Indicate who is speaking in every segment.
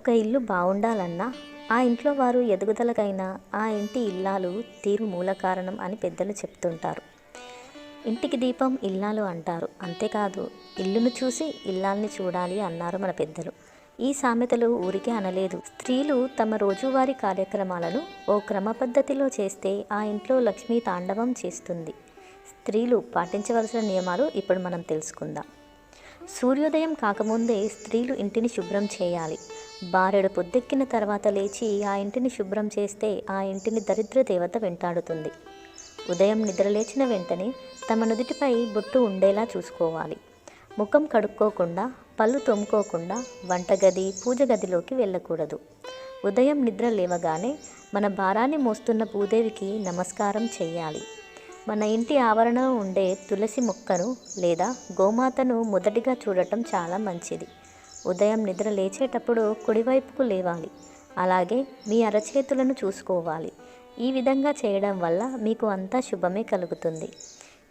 Speaker 1: ఒక ఇల్లు బాగుండాలన్నా ఆ ఇంట్లో వారు ఎదుగుదలకైనా ఆ ఇంటి ఇల్లాలు తీరు మూల కారణం అని పెద్దలు చెప్తుంటారు. ఇంటికి దీపం ఇల్లాలు అంటారు. అంతేకాదు ఇల్లును చూసి ఇల్లాల్ని చూడాలి అన్నారు మన పెద్దలు. ఈ సామెతలు ఊరికే అనలేదు. స్త్రీలు తమ రోజువారీ కార్యక్రమాలను ఓ క్రమ పద్ధతిలో చేస్తే ఆ ఇంట్లో లక్ష్మీ తాండవం చేస్తుంది. స్త్రీలు పాటించవలసిన నియమాలు ఇప్పుడు మనం తెలుసుకుందాం. సూర్యోదయం కాకముందే స్త్రీలు ఇంటిని శుభ్రం చేయాలి. బారెడు పొద్దెక్కిన తర్వాత లేచి ఆ ఇంటిని శుభ్రం చేస్తే ఆ ఇంటిని దరిద్ర దేవత వెంటాడుతుంది. ఉదయం నిద్రలేచిన వెంటనే తమ నుదిటిపై బొట్టు ఉండేలా చూసుకోవాలి. ముఖం కడుక్కోకుండా పళ్ళు తోముకోకుండా వంటగది పూజ గదిలోకి వెళ్ళకూడదు. ఉదయం నిద్ర లేవగానే మన భారాన్ని మోస్తున్న భూదేవికి నమస్కారం చేయాలి. మన ఇంటి ఆవరణలో ఉండే తులసి మొక్కను లేదా గోమాతను మొదటిగా చూడటం చాలా మంచిది. ఉదయం నిద్ర లేచేటప్పుడు కుడివైపుకు లేవాలి. అలాగే మీ అరచేతులను చూసుకోవాలి. ఈ విధంగా చేయడం వల్ల మీకు అంతా శుభమే కలుగుతుంది.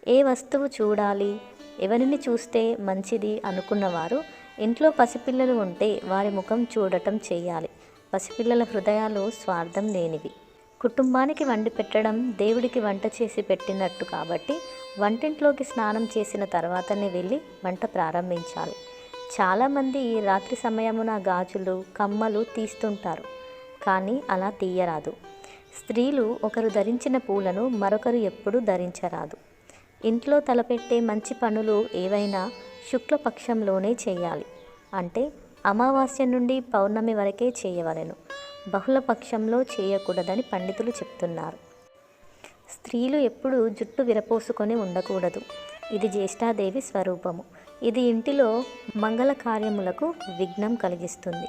Speaker 1: ఏ వస్తువు చూడాలి? ఎవరిని చూస్తే మంచిది అనుకున్నవారు ఇంట్లో పసిపిల్లలు ఉంటే వారి ముఖం చూడటం చేయాలి. పసిపిల్లల హృదయాలు స్వార్థం లేనివి. కుటుంబానికి వండి పెట్టడం దేవుడికి వంట చేసి పెట్టినట్టు కాబట్టి వంటింట్లోకి స్నానం చేసిన తర్వాతనే వెళ్ళి వంట ప్రారంభించాలి. చాలామంది రాత్రి సమయమున గాజులు కమ్మలు తీస్తుంటారు. కానీ అలా తీయరాదు. స్త్రీలు ఒకరు ధరించిన పూలను మరొకరు ఎప్పుడూ ధరించరాదు. ఇంట్లో తలపెట్టే మంచి పనులు ఏవైనా శుక్లపక్షంలోనే చేయాలి. అంటే అమావాస్య నుండి పౌర్ణమి వరకే చేయవలెను. బహుళపక్షంలో చేయకూడదని పండితులు చెప్తున్నారు. స్త్రీలు ఎప్పుడూ జుట్టు విరపోసుకొని ఉండకూడదు. ఇది జ్యేష్ఠాదేవి స్వరూపము. ఇది ఇంటిలో మంగళ కార్యములకు విఘ్నం కలిగిస్తుంది.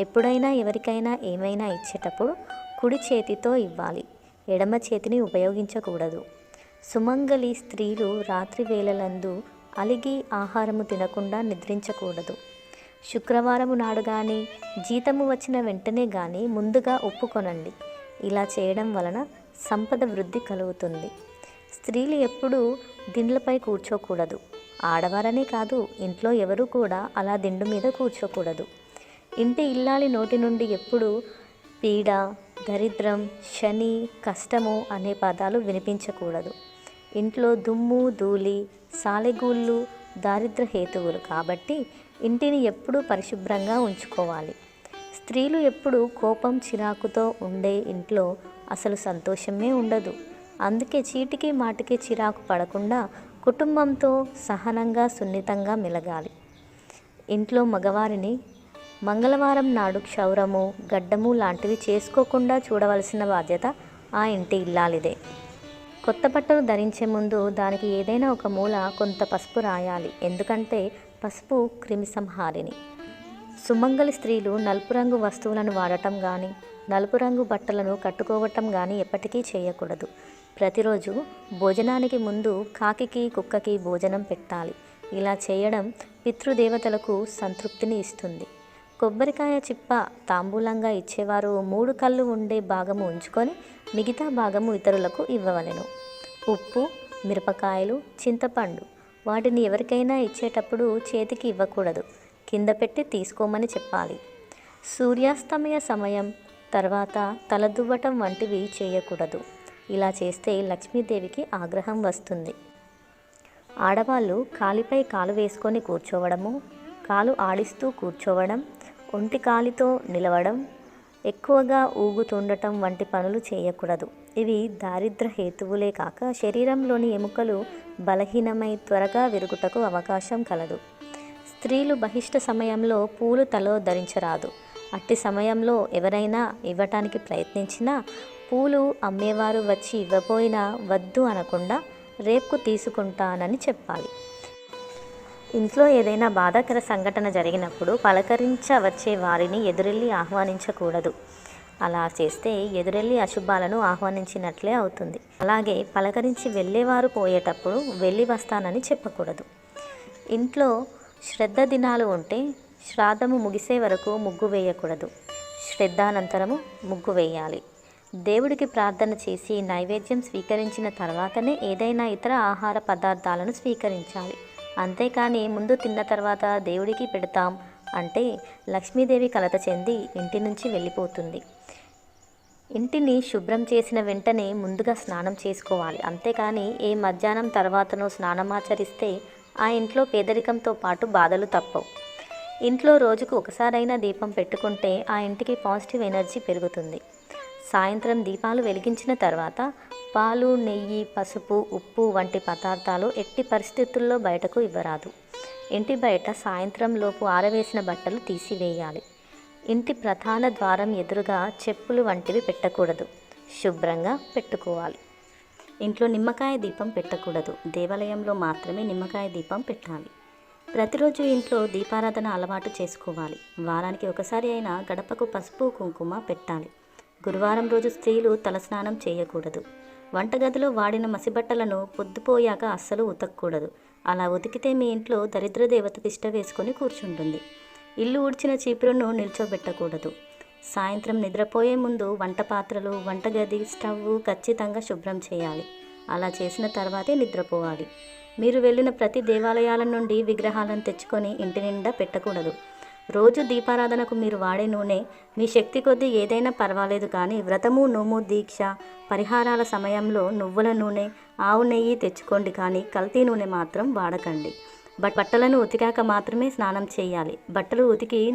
Speaker 1: ఎప్పుడైనా ఎవరికైనా ఏమైనా ఇచ్చేటప్పుడు కుడి చేతితో ఇవ్వాలి. ఎడమ చేతిని ఉపయోగించకూడదు. సుమంగలి స్త్రీలు రాత్రి వేళలందు అలిగి ఆహారము తినకుండా నిద్రించకూడదు. శుక్రవారము నాడు కానీ జీతము వచ్చిన వెంటనే కానీ ముందుగా ఒప్పుకొనండి. ఇలా చేయడం వలన సంపద వృద్ధి కలుగుతుంది. స్త్రీలు ఎప్పుడూ దిండ్లపై కూర్చోకూడదు. ఆడవారనే కాదు ఇంట్లో ఎవరు కూడా అలా దిండు మీద కూర్చోకూడదు. ఇంటి ఇల్లాలి నోటి నుండి ఎప్పుడూ పీడ దరిద్రం శని కష్టము అనే పదాలు వినిపించకూడదు. ఇంట్లో దుమ్ము ధూళి సాలెగూళ్ళు దారిద్ర హేతువులు కాబట్టి ఇంటిని ఎప్పుడూ పరిశుభ్రంగా ఉంచుకోవాలి. స్త్రీలు ఎప్పుడు కోపం చిరాకుతో ఉండే ఇంట్లో అసలు సంతోషమే ఉండదు. అందుకే చీటికి మాటికి చిరాకు పడకుండా కుటుంబంతో సహనంగా సున్నితంగా మెలగాలి. ఇంట్లో మగవారిని మంగళవారం నాడు క్షౌరము గడ్డము లాంటివి చేసుకోకుండా చూడవలసిన బాధ్యత ఆ ఇంటి ఇల్లాలిదే. కొత్త బట్టలు ధరించే ముందు దానికి ఏదైనా ఒక మూల కొంత పసుపు రాయాలి. ఎందుకంటే పసుపు క్రిమిసంహారిణి సుమంగలి స్త్రీలు నలుపు రంగు వస్తువులను వాడటం కానీ నలుపు రంగు బట్టలను కట్టుకోవటం కానీ ఎప్పటికీ చేయకూడదు. ప్రతిరోజు భోజనానికి ముందు కాకికి కుక్కకి భోజనం పెట్టాలి. ఇలా చేయడం పితృదేవతలకు సంతృప్తిని ఇస్తుంది. కొబ్బరికాయ చిప్ప తాంబూలంగా ఇచ్చేవారు మూడు కళ్ళు ఉండే భాగము ఉంచుకొని మిగతా భాగము ఇతరులకు ఇవ్వవలెను. ఉప్పు మిరపకాయలు చింతపండు వాటిని ఎవరికైనా ఇచ్చేటప్పుడు చేతికి ఇవ్వకూడదు. కింద పెట్టి తీసుకోమని చెప్పాలి. సూర్యాస్తమయ సమయం తర్వాత తలదువ్వటం వంటివి చేయకూడదు. ఇలా చేస్తే లక్ష్మీదేవికి ఆగ్రహం వస్తుంది. ఆడవాళ్ళు కాలిపై కాలు వేసుకొని కూర్చోవడము కాలు ఆడిస్తూ కూర్చోవడం ఒంటి కాలితో నిలవడం ఎక్కువగా ఊగుతుండటం వంటి పనులు చేయకూడదు. ఇవి దారిద్ర హేతువులే కాక శరీరంలోని ఎముకలు బలహీనమై త్వరగా విరుగుటకు అవకాశం కలదు. స్త్రీలు బహిష్ట సమయంలో పూలు తలో ధరించరాదు. అట్టి సమయంలో ఎవరైనా ఇవ్వటానికి ప్రయత్నించినా పూలు అమ్మేవారు వచ్చి ఇవ్వబోయినా వద్దు అనకుండా రేపు తీసుకుంటానని చెప్పాలి. ఇంట్లో ఏదైనా బాధాకర సంఘటన జరిగినప్పుడు పలకరించ వచ్చే వారిని ఎదురెళ్ళి ఆహ్వానించకూడదు. అలా చేస్తే ఎదురెళ్ళి అశుభాలను ఆహ్వానించినట్లే అవుతుంది. అలాగే పలకరించి వెళ్ళేవారు పోయేటప్పుడు వెళ్ళి వస్తానని చెప్పకూడదు. ఇంట్లో శ్రద్ధ దినాలు ఉంటే శ్రాద్ధము ముగిసే వరకు ముగ్గు వేయకూడదు. శ్రద్ధానంతరము ముగ్గు వేయాలి. దేవుడికి ప్రార్థన చేసి నైవేద్యం స్వీకరించిన తర్వాతనే ఏదైనా ఇతర ఆహార పదార్థాలను స్వీకరించాలి. అంతేకాని ముందు తిన్న తర్వాత దేవుడికి పెడతాం అంటే లక్ష్మీదేవి కలత చెంది ఇంటి నుంచి వెళ్ళిపోతుంది. ఇంటిని శుభ్రం చేసిన వెంటనే ముందుగా స్నానం చేసుకోవాలి. అంతేకాని ఏ మధ్యాహ్నం తర్వాతనో స్నానమాచరిస్తే ఆ ఇంట్లో పేదరికంతో పాటు బాధలు తప్పవు. ఇంట్లో రోజుకు ఒకసారైనా దీపం పెట్టుకుంటే ఆ ఇంటికి పాజిటివ్ ఎనర్జీ పెరుగుతుంది. సాయంత్రం దీపాలు వెలిగించిన తర్వాత పాలు నెయ్యి పసుపు ఉప్పు వంటి పదార్థాలు ఎట్టి పరిస్థితుల్లో బయటకు ఇవ్వరాదు. ఇంటి బయట సాయంత్రంలోపు ఆరవేసిన బట్టలు తీసివేయాలి. ఇంటి ప్రధాన ద్వారం ఎదురుగా చెప్పులు వంటివి పెట్టకూడదు. శుభ్రంగా పెట్టుకోవాలి. ఇంట్లో నిమ్మకాయ దీపం పెట్టకూడదు. దేవాలయంలో మాత్రమే నిమ్మకాయ దీపం పెట్టాలి. ప్రతిరోజు ఇంట్లో దీపారాధన అలవాటు చేసుకోవాలి. వారానికి ఒకసారి అయినా గడపకు పసుపు కుంకుమ పెట్టాలి. గురువారం రోజు స్త్రీలు తలస్నానం చేయకూడదు. వంటగదిలో వాడిన మసిబట్టలను పొద్దుపోయాక అస్సలు ఉతకూడదు అలా ఉతికితే మీ ఇంట్లో దరిద్ర దేవత తిష్ట వేసుకొని కూర్చుంటుంది. ఇల్లు ఊడ్చిన చీపురును నిల్చోబెట్టకూడదు. సాయంత్రం నిద్రపోయే ముందు వంట పాత్రలు వంటగది స్టవ్ ఖచ్చితంగా శుభ్రం చేయాలి. అలా చేసిన తర్వాతే నిద్రపోవాలి. మీరు వెళ్ళిన ప్రతి దేవాలయాల నుండి విగ్రహాలను తెచ్చుకొని ఇంటి నిండా పెట్టకూడదు. రోజు దీపారాధనకు మీరు వాడే నూనె మీ శక్తి కొద్దీ ఏదైనా పర్వాలేదు కానీ వ్రతము నోము దీక్ష పరిహారాల సమయంలో నువ్వుల నూనె ఆవు నెయ్యి తెచ్చుకోండి కానీ కల్తీ నూనె మాత్రం వాడకండి. బట్ బట్టలను ఉతికాక మాత్రమే స్నానం చేయాలి. బట్టలు ఉతికి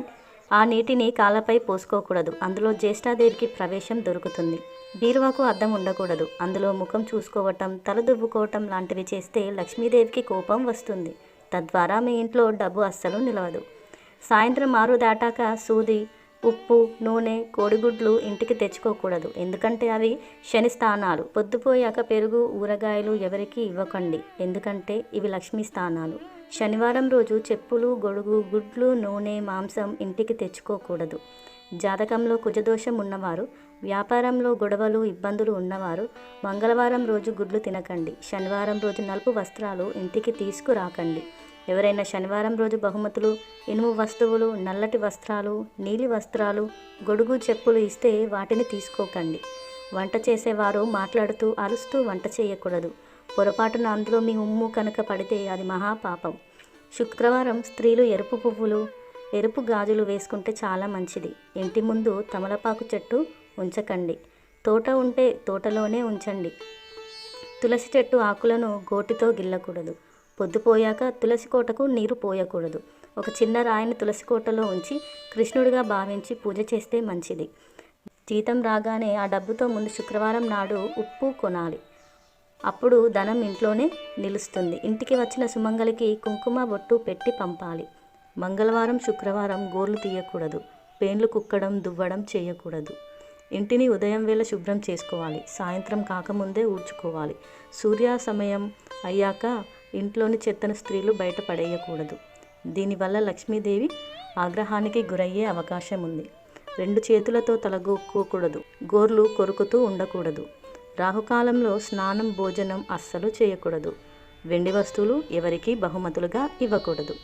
Speaker 1: ఆ నీటిని కాళ్ళపై పోసుకోకూడదు. అందులో జ్యేష్ఠాదేవికి ప్రవేశం దొరుకుతుంది. బీరువాకు అద్దం ఉండకూడదు. అందులో ముఖం చూసుకోవటం తల దువ్వుకోవటం లాంటివి చేస్తే లక్ష్మీదేవికి కోపం వస్తుంది. తద్వారా మీ ఇంట్లో డబ్బు అస్సలు నిలవదు. సాయంత్రం ఆరు దాటాక సూది ఉప్పు నూనె కోడిగుడ్లు ఇంటికి తెచ్చుకోకూడదు. ఎందుకంటే అవి శని స్థానాలు. పొద్దుపోయాక పెరుగు ఊరగాయలు ఎవరికి ఇవ్వకండి. ఎందుకంటే ఇవి లక్ష్మీ స్థానాలు. శనివారం రోజు చెప్పులు గొడుగు గుడ్లు నూనె మాంసం ఇంటికి తెచ్చుకోకూడదు. జాతకంలో కుజదోషం ఉన్నవారు వ్యాపారంలో గొడవలు ఇబ్బందులు ఉన్నవారు మంగళవారం రోజు గుడ్లు తినకండి. శనివారం రోజు నలుపు వస్త్రాలు ఇంటికి తీసుకురాకండి. ఎవరైనా శనివారం రోజు బహుమతులు ఇనుము వస్తువులు నల్లటి వస్త్రాలు నీలి వస్త్రాలు గొడుగు చెప్పులు ఇస్తే వాటిని తీసుకోకండి. వంట చేసేవారు మాట్లాడుతూ అరుస్తూ వంట చేయకూడదు. పొరపాటున అందులో మీ ఉమ్ము కనుక పడితే అది మహాపాపం. శుక్రవారం స్త్రీలు ఎరుపు పువ్వులు ఎరుపు గాజులు వేసుకుంటే చాలా మంచిది. ఇంటి ముందు తమలపాకు చెట్టు ఉంచకండి. తోట ఉంటే తోటలోనే ఉంచండి. తులసి చెట్టు ఆకులను గోటితో గిల్లకూడదు. పొద్దుపోయాక తులసి కోటకు నీరు పోయకూడదు. ఒక చిన్న రాయిని తులసి కోటలో ఉంచి కృష్ణుడిగా భావించి పూజ చేస్తే మంచిది. జీతం రాగానే ఆ డబ్బుతో ముందు శుక్రవారం నాడు ఉప్పు కొనాలి. అప్పుడు ధనం ఇంట్లోనే నిలుస్తుంది. ఇంటికి వచ్చిన సుమంగలికి కుంకుమ బొట్టు పెట్టి పంపాలి. మంగళవారం శుక్రవారం గోర్లు తీయకూడదు. పేన్లు కుక్కడం దువ్వడం చేయకూడదు. ఇంటిని ఉదయం వేళ శుభ్రం చేసుకోవాలి. సాయంత్రం కాకముందే ఊడ్చుకోవాలి. సూర్య సమయం అయ్యాక ఇంట్లోని చెత్తను స్త్రీలు బయట పడేయకూడదు. దీనివల్ల లక్ష్మీదేవి ఆగ్రహానికి గురయ్యే అవకాశం ఉంది రెండు చేతులతో తలగొక్కోకూడదు. గోర్లు కొరుకుతూ ఉండకూడదు. రాహుకాలంలో స్నానం భోజనం అస్సలు చేయకూడదు. వెండి వస్తువులు ఎవరికీ బహుమతులుగా ఇవ్వకూడదు.